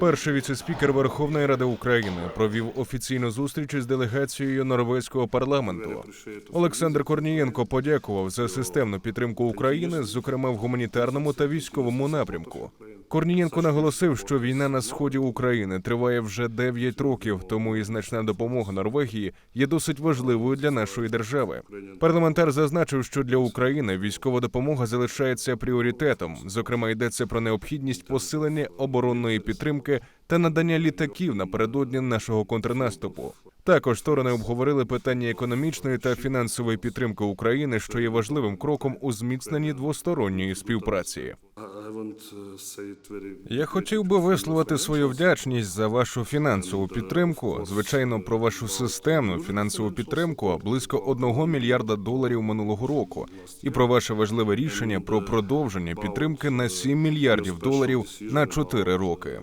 Перший віцеспікер Верховної Ради України провів офіційну зустріч із делегацією норвезького парламенту. Олександр Корнієнко подякував за системну підтримку України, зокрема в гуманітарному та військовому напрямку. Корнієнко наголосив, що війна на сході України триває вже 9 років, тому і значна допомога Норвегії є досить важливою для нашої держави. Парламентар зазначив, що для України військова допомога залишається пріоритетом. Зокрема, йдеться про необхідність посилення оборонної підтримки та надання літаків напередодні нашого контрнаступу. Також сторони обговорили питання економічної та фінансової підтримки України, що є важливим кроком у зміцненні двосторонньої співпраці. Я хотів би висловити свою вдячність за вашу фінансову підтримку. Звичайно, про вашу системну фінансову підтримку близько 1 мільярда доларів минулого року, і про ваше важливе рішення про продовження підтримки на 7 мільярдів доларів на 4 роки.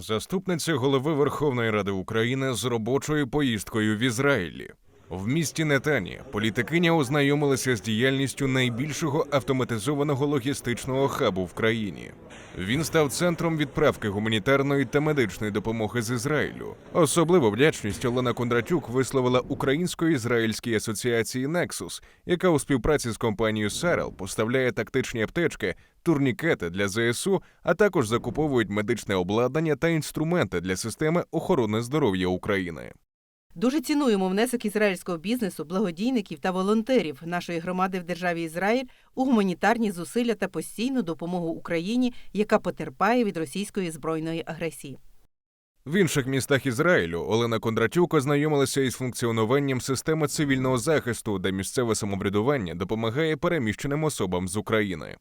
Заступниця голови Верховної Ради України з робочою поїздкою в Ізраїлі. В місті Нетані політикиня ознайомилася з діяльністю найбільшого автоматизованого логістичного хабу в країні. Він став центром відправки гуманітарної та медичної допомоги з Ізраїлю. Особливу вдячність Олена Кондратюк висловила Українсько-ізраїльській асоціації Nexus, яка у співпраці з компанією Сарел поставляє тактичні аптечки, турнікети для ЗСУ, а також закуповують медичне обладнання та інструменти для системи охорони здоров'я України. Дуже цінуємо внесок ізраїльського бізнесу, благодійників та волонтерів нашої громади в державі Ізраїль у гуманітарні зусилля та постійну допомогу Україні, яка потерпає від російської збройної агресії. В інших містах Ізраїлю Олена Кондратюк ознайомилася із функціонуванням системи цивільного захисту, де місцеве самоврядування допомагає переміщеним особам з України.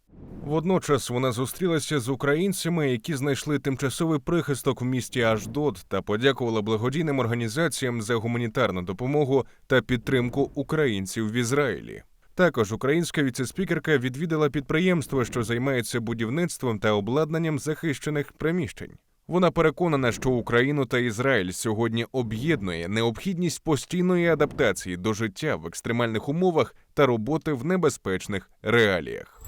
Водночас вона зустрілася з українцями, які знайшли тимчасовий прихисток в місті Аждот та подякувала благодійним організаціям за гуманітарну допомогу та підтримку українців в Ізраїлі. Також українська віцеспікерка відвідала підприємство, що займається будівництвом та обладнанням захищених приміщень. Вона переконана, що Україну та Ізраїль сьогодні об'єднує необхідність постійної адаптації до життя в екстремальних умовах та роботи в небезпечних реаліях.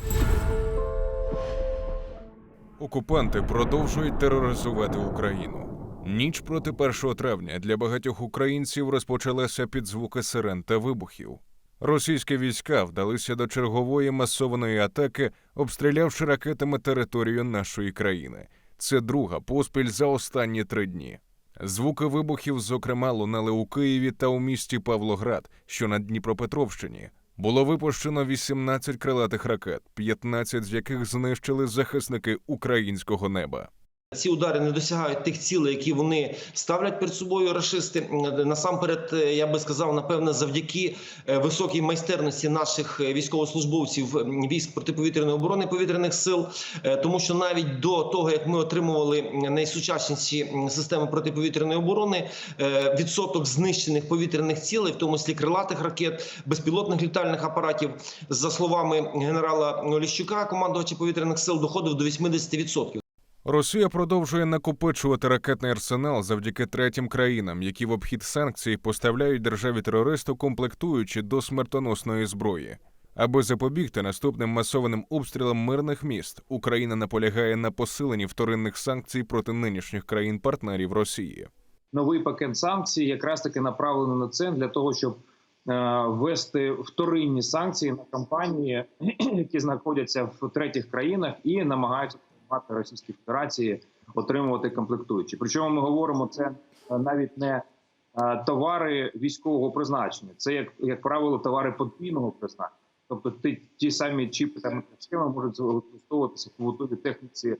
Окупанти продовжують тероризувати Україну. Ніч проти 1 травня для багатьох українців розпочалася під звуки сирен та вибухів. Російські війська вдалися до чергової масованої атаки, обстрілявши ракетами територію нашої країни. Це друга поспіль за останні три дні. Звуки вибухів, зокрема, лунали у Києві та у місті Павлоград, що на Дніпропетровщині. Було випущено 18 крилатих ракет, 15 з яких знищили захисники українського неба. Ці удари не досягають тих цілей, які вони ставлять перед собою рашисти. Насамперед, е, я би сказав, напевне, завдяки е, високій майстерності наших е, військовослужбовців військ протиповітряної оборони повітряних сил, тому що навіть до того, як ми отримували найсучасніші системи протиповітряної оборони, відсоток знищених повітряних цілей, в тому числі крилатих ракет, безпілотних літальних апаратів, за словами генерала Оліщука, командувача повітряних сил, доходив до 80%. Росія продовжує накопичувати ракетний арсенал завдяки третім країнам, які в обхід санкцій поставляють державі терористу комплектуючи до смертоносної зброї. Аби запобігти наступним масованим обстрілам мирних міст, Україна наполягає на посиленні вторинних санкцій проти нинішніх країн-партнерів Росії. новий пакет санкцій, якраз таки направлений на це для того, щоб е, ввести вторинні санкції на компанії, які знаходяться в третіх країнах і намагаються допомагати Російській Федерації отримувати комплектуючі. Причому ми говоримо це е, навіть не е, товари військового призначення, це як, як правило товари подвійного призначення. Тобто ті, ті самі чіпи та мікросхеми можуть використовуватися в побутовій техніці,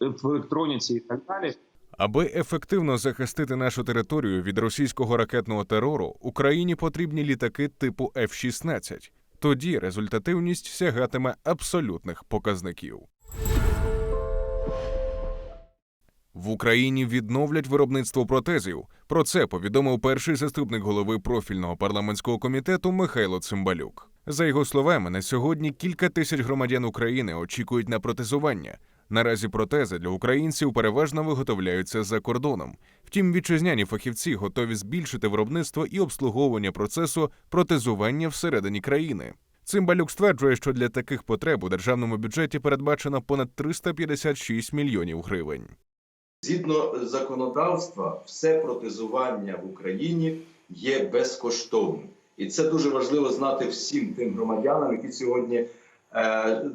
в електроніці і так далі. Аби ефективно захистити нашу територію від російського ракетного терору, Україні потрібні літаки типу F-16. Тоді результативність сягатиме абсолютних показників. В Україні відновлять виробництво протезів. Про це повідомив перший заступник голови профільного парламентського комітету Михайло Цимбалюк. За його словами, на сьогодні кілька тисяч громадян України очікують на протезування. Наразі протези для українців переважно виготовляються за кордоном. Втім, вітчизняні фахівці готові збільшити виробництво і обслуговування процесу протезування всередині країни. Цимбалюк стверджує, що для таких потреб у державному бюджеті передбачено понад 356 мільйонів гривень. Згідно законодавства, все протезування в Україні є безкоштовним, і це дуже важливо знати всім тим громадянам, які сьогодні е,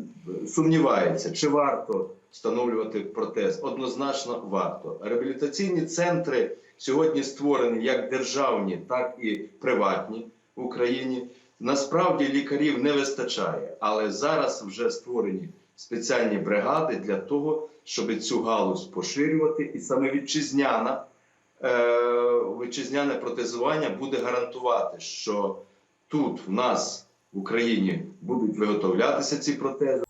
сумніваються, чи варто встановлювати протез. Однозначно варто. Реабілітаційні центри сьогодні створені як державні, так і приватні в Україні. Насправді лікарів не вистачає, але зараз вже створені спеціальні бригади для того, щоб цю галузь поширювати, і саме вітчизняна е, вітчизняне протезування буде гарантувати, що тут в нас в Україні будуть виготовлятися ці протези.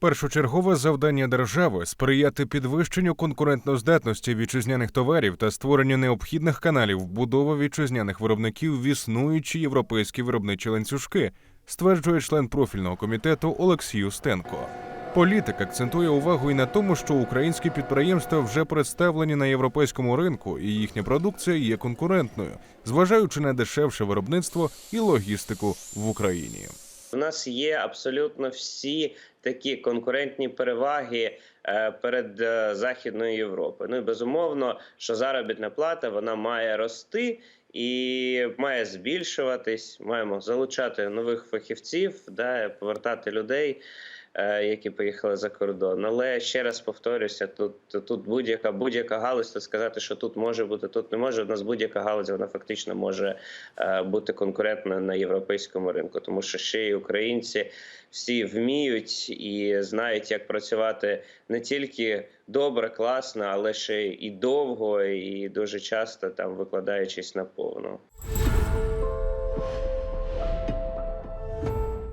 Першочергове завдання держави сприяти підвищенню конкурентноздатності вітчизняних товарів та створенню необхідних каналів вбудови вітчизняних виробників в існуючі європейські виробничі ланцюжки, стверджує член профільного комітету Олексій Устенко. Політик акцентує увагу і на тому, що українські підприємства вже представлені на європейському ринку, і їхня продукція є конкурентною, зважаючи на дешевше виробництво і логістику в Україні. У нас є абсолютно всі такі конкурентні переваги перед е, Західною Європою. Ну і безумовно, що заробітна плата вона має рости і має збільшуватись. Маємо залучати нових фахівців, да, повертати людей. Е, Які поїхали за кордон, але ще раз повторюся: тут тут будь-яка будь-яка галузь, то сказати, що тут може бути, тут не може. У нас будь-яка галузь вона фактично може е, бути конкурентна на європейському ринку, тому що ще й українці всі вміють і знають, як працювати не тільки добре, класно, але ще й довго, і дуже часто там викладаючись наповну.